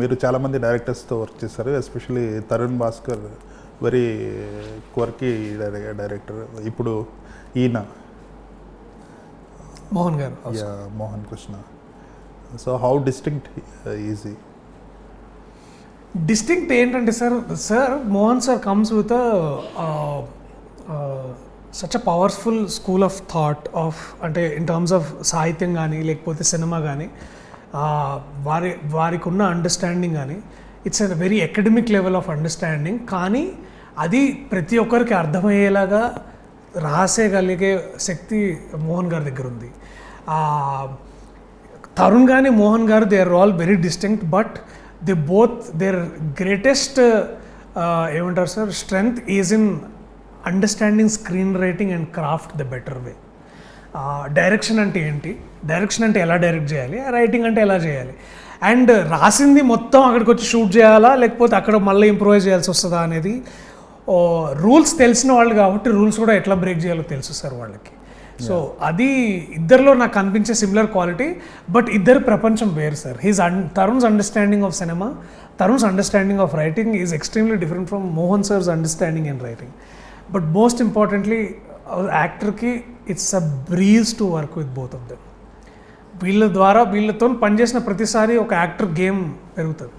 మీరు చాలామంది డైరెక్టర్స్తో వర్క్ చేశారు especially Tarun Bhaskar very quirky director. ఇప్పుడు ఈయన. మోహన్ గారు yeah Mohan Krishna. So how distinct is distinct ఏంటంటే sir sir Mohan sir comes with such a powerful school of thought of అంటే in terms of సాహిత్యం కానీ లేకపోతే cinema కానీ వారి వారికి ఉన్న అండర్స్టాండింగ్ కానీ it's a very academic level of understanding కానీ అది ప్రతి ఒక్కరికి అర్థమయ్యేలాగా రాసేయగలిగే శక్తి మోహన్ గారి దగ్గర ఉంది. తరుణ్ కానీ మోహన్ గారు they are all very distinct but the both their greatest ఏమంటారు sir strength is in understanding screen writing and craft the better way direction అంటే ఏంటి? డైరెక్షన్ అంటే ఎలా డైరెక్ట్ చేయాలి? రైటింగ్ అంటే ఎలా చేయాలి? అండ్ రాసింది మొత్తం అక్కడికి వచ్చి షూట్ చేయాలా? లేకపోతే అక్కడ మళ్ళీ ఇంప్రూవైజ్ చేయాల్సి వస్తుందా అనేది? రూల్స్ తెలిసిన వాళ్ళు కాబట్టి రూల్స్ కూడా ఎట్లా బ్రేక్ చేయాలో తెలుసు సార్ వాళ్ళకి. సో అది ఇద్దరిలో నాకు కనిపించే సిమిలర్ క్వాలిటీ బట్ ఇద్దరు ప్రపంచం వేరు sir. He's and Tarun's understanding of cinema Tarun's understanding of writing is extremely different from Mohan sir's understanding in writing but most importantly యాక్టర్కి it's a breeze to work with both of them. వీళ్ళ ద్వారా వీళ్ళతో పనిచేసిన ప్రతిసారి ఒక actor game పెరుగుతుంది.